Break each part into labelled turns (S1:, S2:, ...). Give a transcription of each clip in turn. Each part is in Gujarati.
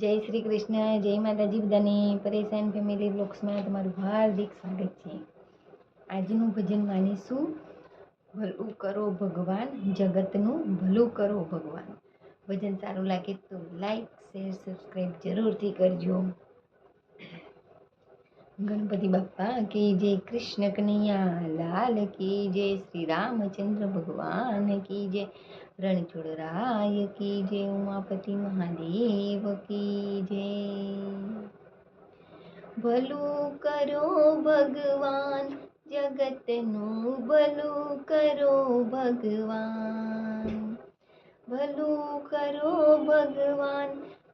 S1: જય શ્રી કૃષ્ણ, જય માતાજી બધાને. પરેશાન ફેમિલી બ્લોગ્સમાં તમારું હાર્દિક સ્વાગત છે. આજનું ભજન માનીશું, ભલું કરો ભગવાન, જગતનું ભલું કરો ભગવાન. ભજન સારું લાગે તો લાઈક શેર સબસ્ક્રાઈબ જરૂરથી કરજો. ગણપતિ બાપ્પા કે જય કૃષ્ણ કનૈયા, લાલ કી જય શ્રી રામચંદ્ર ભગવાન, કી જય રણછોડરાય કી જય ઉમાપતિ મહાદેવ, કી જય ભલું કરો ભગવાન, જગતનું ભલું કરો ભગવાન. ભલું કરો ભગવાન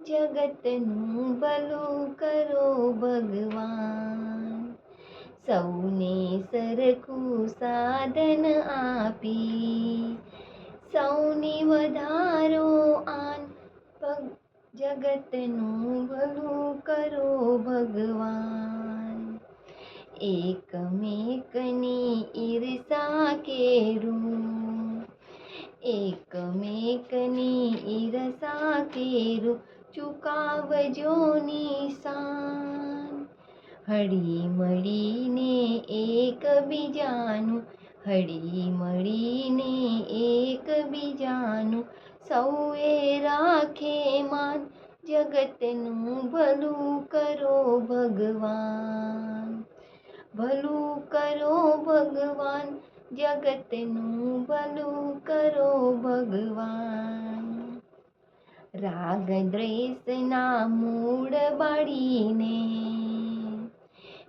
S1: જગતનું ભલું કરો ભગવાન. સૌને સરખું સાધન આપી. સૌની વધારો આન જગતનું ભલું કરો ભગવાન. એકમેકની ઈર્ષા કેરું. એકમેકની ઈર્ષા કેરું. ચુકાવજો નિશાન હળી મળીને એકબીજાનું હળી મળીને એકબીજાનું સૌએ રાખે માન. જગતનું ભલું કરો ભગવાન. ભલું કરો ભગવાન. જગતનું ભલું કરો ભગવાન. રાગ દ્રેસના મૂળ બાળીને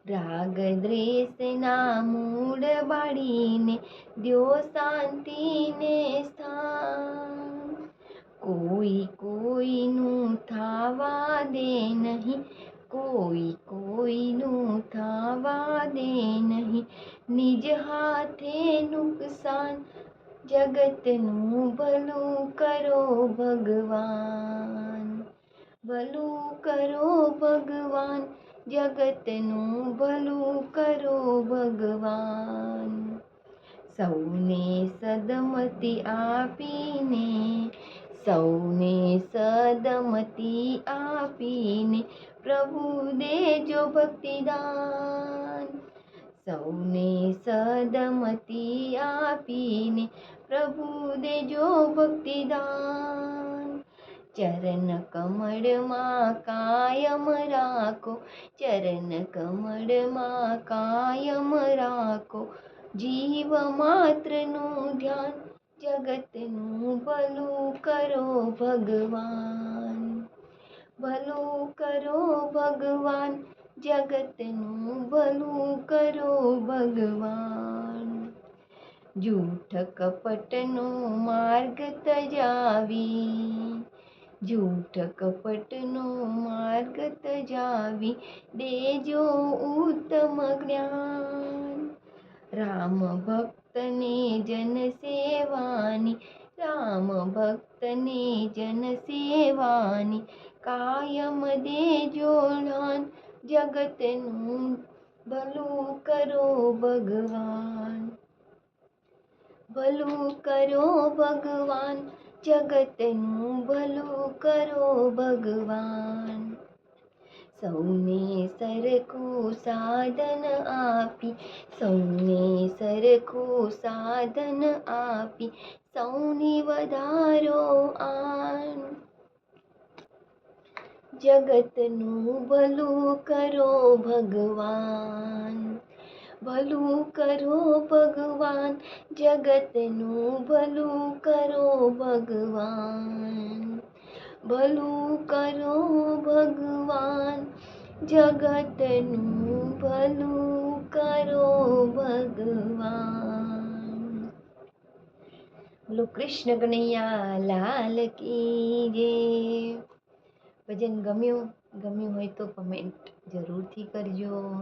S1: રાગ દ્રેસના મૂળ બાળીને દ્યો શાંતિને સ્થાન. કોઈ કોઈનું થાવા દે નહીં, કોઈ કોઈનું થાવા દે નહીં, નિજ હાથે નુકસાન જગતનું ભલું કરો ભગવાન. ભલું કરો ભગવાન. જગતનું ભલું કરો ભગવાન. સૌને સદમતી આપીને, સૌને સદમતી આપીને પ્રભુ દેજો ભક્તિદાન. સૌને સદમતી આપીને પ્રભુ દેજો ભક્તિદાન. ચરણ કમળમાં કાયમ રાખો, ચરણ કમળમાં કાયમ રાખો. જીવ માત્રનું ધ્યાન, જગતનું ભલું કરો ભગવાન. ભલું કરો ભગવાન, જગતનું ભલું કરો ભગવાન. જૂઠ કપટનો માર્ગ તજાવી, જૂઠ કપટનો માર્ગ તજાવી, દેજો ઉત્તમ જ્ઞાન. રામ ભક્તને જન સેવાની રામ ભક્તને જન સેવાની કાયમ દેજો જ્ઞાન જગતનું ભલું કરો ભગવાન. ભલું કરો ભગવાન. જગતનું ભલું કરો ભગવાન. સૌને સરખું સાધન આપી, સૌને સરખું સાધન આપી, સૌની વધારો આન. જગતનું ભલું કરો ભગવાન. ભલું કરો ભગવાન. જગતનું ભલું કરો ભગવાન. ભલું કરો ભગવાન. જગતનું ભલું કરો ભગવાન. બોલો, કૃષ્ણ કનૈયા લાલ કી ભજન ગમ્યું? ગમ્યું હોય તો કમેન્ટ જરૂરથી કરજો.